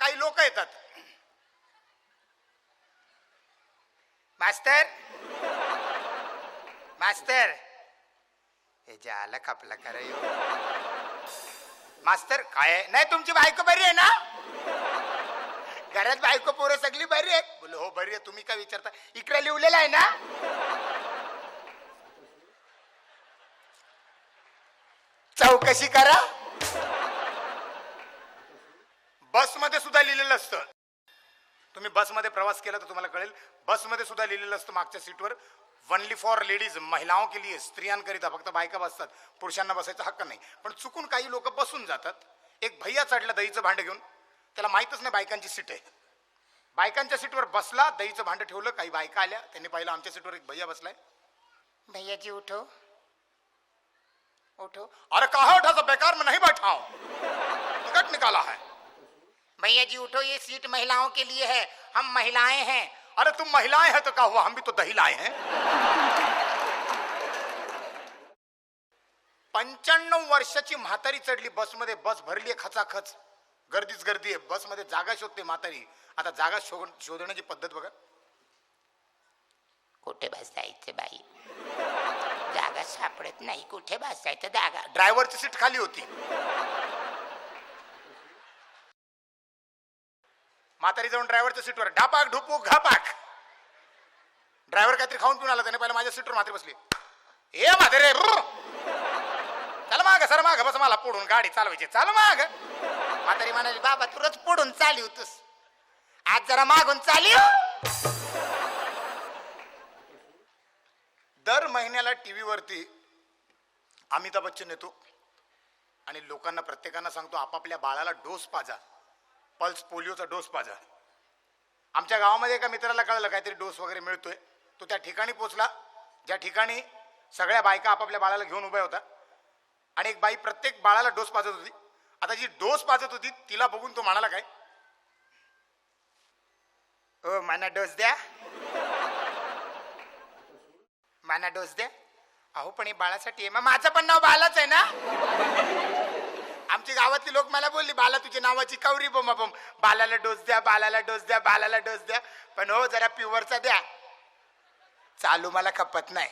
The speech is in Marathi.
काही लोक येतात. मास्तर? मास्तर? हे ज्याला खपला करा येऊ. मास्तर काय? नाही तुमची बायको बरी आहे ना? घरात बायको पोरं सगळी बरी आहेत. बोल हो बरी आहे. तुम्ही काय विचारता? इकडे लिहिलेलं आहे ना? चौकशी करा. बसमध्ये सुद्धा लिहिलेलं असतं. तुम्ही बसमध्ये प्रवास केला तर तुम्हाला कळेल बसमध्ये सुद्धा लिहिलेलं असतं मागच्या सीटवर वनली फॉर लेडीज महिलाओं के लिए स्त्रियांकरिता फक्त बायका बसतात पुरुषांना बसायचा हक्क नाही. पण चुकून काही लोक बसून जातात. एक भैया चढला दहीचं भांडं घेऊन. त्याला माहीतच नाही बायकांची सीट आहे. बायकांच्या सीटवर बसला दहीचं भांडं ठेवलं काही बायका आल्या. त्यांनी पाहिलं आमच्या सीटवर एक भैया बसलाय. भैया जी उठो. उठो. अरे कहा उठा तो बेकार में नहीं बैठा हूं टिकट निकाला है भैया जी उठो ये सीट महिलाओं के लिए है। हम महिलाएं हैं। अरे तुम महिलाएं हैं तो क्या हुआ हम भी तो दही लाए हैं। पंच्याण्णव वर्षाची म्हातारी चढली बसमध्ये बस भरली खचाखच. गर्दीच गर्दी आहे. बसमध्ये जागा शोधते म्हातारी. आता जागा शोध शोधण्याची पद्धत बघा. कुठे बसायचं बाई? जागा सापडत नाही. कुठे बसायचं? जागा. ड्रायव्हरची सीट खाली होती. म्हातारी जाऊन ड्रायव्हरच्या सीटवर. ढापाक ढुपूक घापाक. ड्रायव्हर काहीतरी खाऊन पिऊन आला त्याने पहिला माझ्या सीटवर म्हातारी बसली. ए म्हातारे चल माग सर माग बस मला पुढून गाडी चालवायची चाल माग. म्हातारी म्हणाली बाबा तू रोज पुढून चाली होतस. आज जरा मागून चाली. दर महिन्याला टी व्हीवरती अमिताभ बच्चन येतो आणि लोकांना प्रत्येकांना सांगतो आपापल्या बाळाला डोस पाजा. पल्स पोलिओचा डोस पाजा आमच्या गावामध्ये एका मित्राला कळलं काहीतरी डोस वगैरे मिळतोय. तो त्या ठिकाणी पोचला ज्या ठिकाणी सगळ्या बायका आपापल्या बाळाला घेऊन उभ्या होत्या. आणि एक बाई प्रत्येक बाळाला डोस पाजत होती. आता जी डोस पाजत होती तिला बघून तो म्हणाला काय? ओ मला डोस द्या. माना डोस द्या. अहो पण हे बाळासाठी आहे. मग माझं पण नाव बाळाच आहे ना? आमची गावातली लोक मला बोलली बाला तुझी नावाची कवरी बोमा बोम बालाला डोस द्या बालाला डोस द्या बालाला डोस द्या. पण हो जरा प्युअरचा द्या. चालू मला खपत नाही.